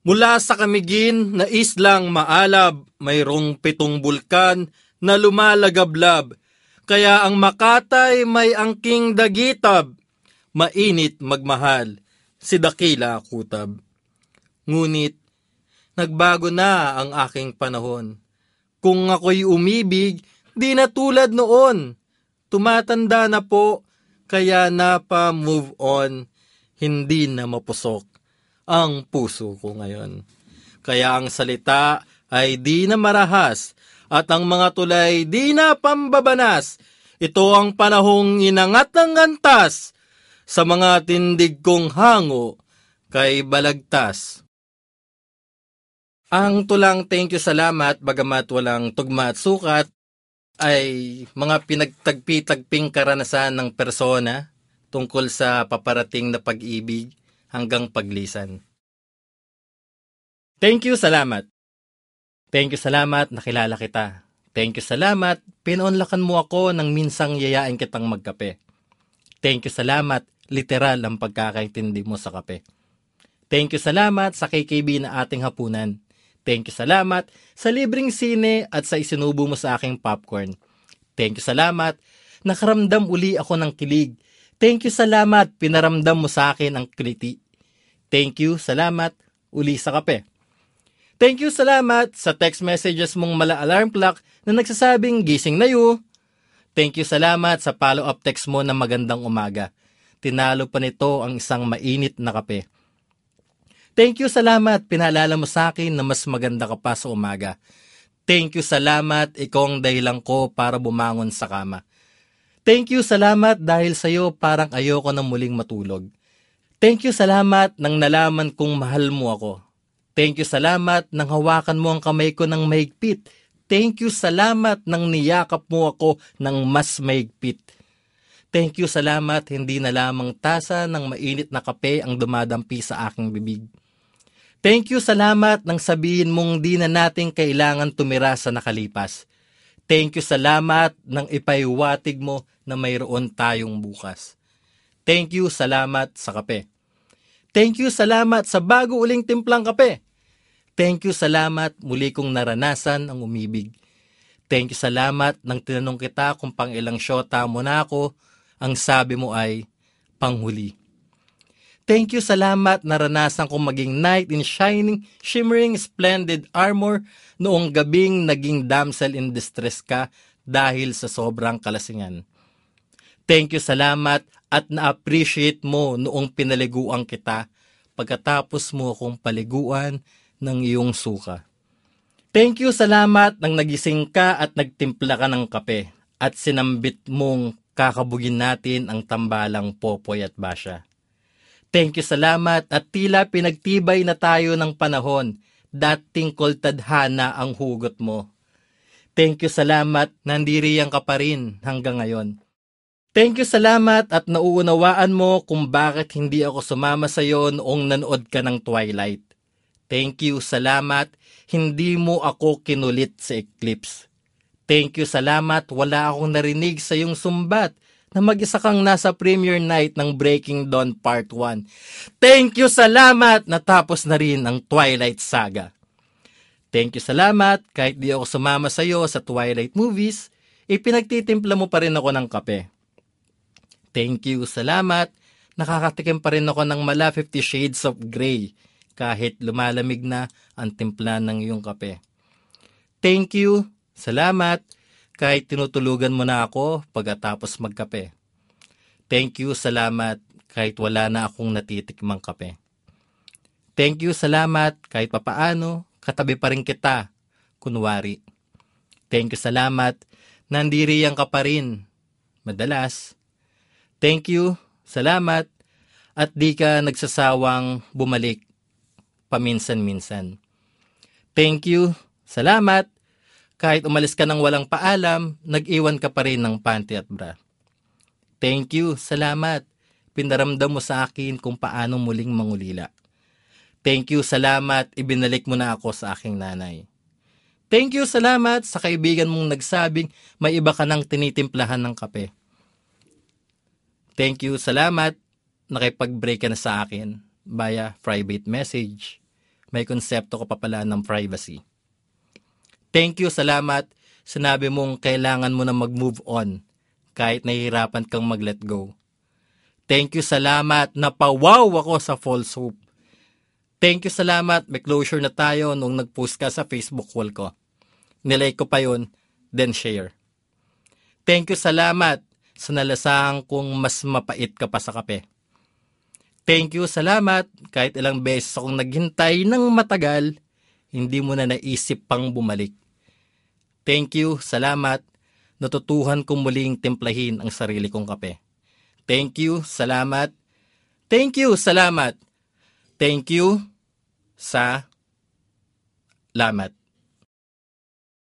Mula sa kamigin na islang maalab, mayroong pitong bulkan na lumalagablab. Kaya ang Makatay may angking dagitab, mainit magmahal, si Dakila Kutab. Ngunit, nagbago na ang aking panahon. Kung ako'y umibig, di na tulad noon. Tumatanda na po, kaya na pa move on, hindi na mapusok ang puso ko ngayon. Kaya ang salita ay di na marahas at ang mga tulay di na pambabanas. Ito ang panahong inangat ng antas sa mga tindig kong hango kay balagtas. Ang tulang thank you salamat bagamat walang tugma at sukat ay mga pinagtagpi-tagping karanasan ng persona tungkol sa paparating na pag-ibig hanggang paglisan. Thank you, salamat. Thank you, salamat, nakilala kita. Thank you, salamat, pinonlakan mo ako nang minsang yayain kitang magkape. Thank you, salamat, literal ang pagkakaintindi mo sa kape. Thank you, salamat sa KKB na ating hapunan. Thank you, salamat sa libreng sine at sa isinubo mo sa aking popcorn. Thank you, salamat, nakaramdam uli ako ng kilig Thank you, salamat. Pinaramdam mo sa akin ang kiliti. Thank you, salamat. Uli sa kape. Thank you, salamat sa text messages mong mala alarm clock na nagsasabing gising na you. Thank you, salamat sa follow-up text mo na magandang umaga. Tinalo pa nito ang isang mainit na kape. Thank you, salamat. Pinaalala mo sa akin na mas maganda ka pa sa umaga. Thank you, salamat. Ikaw ang dahilan ko para bumangon sa kama. Thank you, salamat dahil sa iyo parang ayoko na muling matulog. Thank you, salamat nang nalaman kong mahal mo ako. Thank you, salamat nang hawakan mo ang kamay ko ng mahigpit. Thank you, salamat nang niyakap mo ako ng mas mahigpit. Thank you, salamat hindi na lamang tasa ng mainit na kape ang dumadampi sa aking bibig. Thank you, salamat nang sabihin mong di na natin kailangan tumira sa nakalipas. Thank you, salamat nang ipaiwatig mo na mayroon tayong bukas. Thank you, salamat sa kape. Thank you, salamat sa bago uling timplang kape. Thank you, salamat muli kong naranasan ang umibig. Thank you, salamat nang tinanong kita kung pang ilang syota mo na ako, ang sabi mo ay panghuli. Thank you, salamat, naranasan kong maging knight in shining, shimmering, splendid armor noong gabing naging damsel in distress ka dahil sa sobrang kalasingan. Thank you, salamat, at na-appreciate mo noong pinaliguan kita pagkatapos mo akong paliguan ng iyong suka. Thank you, salamat, nang nagising ka at nagtimpla ka ng kape at sinambit mong kakabugin natin ang tambalang Popoy at Basha. Thank you, salamat at tila pinagtibay na tayo ng panahon. Dating koltadhana ang hugot mo. Thank you, salamat, nandiriyan ka pa rin hanggang ngayon. Thank you, salamat at nauunawaan mo kung bakit hindi ako sumama sa iyo noong nanood ka ng Twilight. Thank you, salamat, hindi mo ako kinulit sa Eclipse. Thank you, salamat, wala akong narinig sa iyong sumbat na mag-isa kang nasa premiere night ng Breaking Dawn Part 1. Thank you, salamat! Natapos na rin ang Twilight Saga. Thank you, salamat! Kahit di ako sumama sa iyo sa Twilight movies, ipinagtitimpla mo pa rin ako ng kape. Thank you, salamat! Nakakatikim pa rin ako ng mala 50 Shades of Grey kahit lumalamig na ang timpla ng iyong kape. Thank you, salamat! Kahit tinutulugan mo na ako pagkatapos magkape. Thank you, salamat, kahit wala na akong natitikmang kape. Thank you, salamat, kahit papaano, katabi pa rin kita, kunwari. Thank you, salamat, nandiriyan ka pa rin, madalas. Thank you, salamat, at di ka nagsasawang bumalik paminsan-minsan. Thank you, salamat, kahit umalis ka ng walang paalam, nag-iwan ka pa rin ng panty at bra. Thank you, salamat. Pinaramdam mo sa akin kung paano muling mangulila. Thank you, salamat. Ibinalik mo na ako sa aking nanay. Thank you, salamat sa kaibigan mong nagsabing may iba ka nang tinitimplahan ng kape. Thank you, salamat. Nakipag-break ka na sa akin via private message. may konsepto ko pa pala ng privacy. Thank you, salamat. Sinabi mong kailangan mo na mag-move on kahit nahihirapan kang mag-let go. Thank you, salamat. Napawaw ako sa false hope. Thank you, salamat. May closure na tayo nung nag-post ka sa Facebook wall ko. Nilike ko pa yun, then share. Thank you, salamat sa nalasang kung mas mapait ka pa sa kape. Thank you, salamat. Kahit ilang beses akong naghintay ng matagal, hindi mo na naisip pang bumalik. Thank you, salamat. Natutuhan kong muling timplahin ang sarili kong kape. Thank you, salamat. Thank you, salamat. Thank you sa lamat.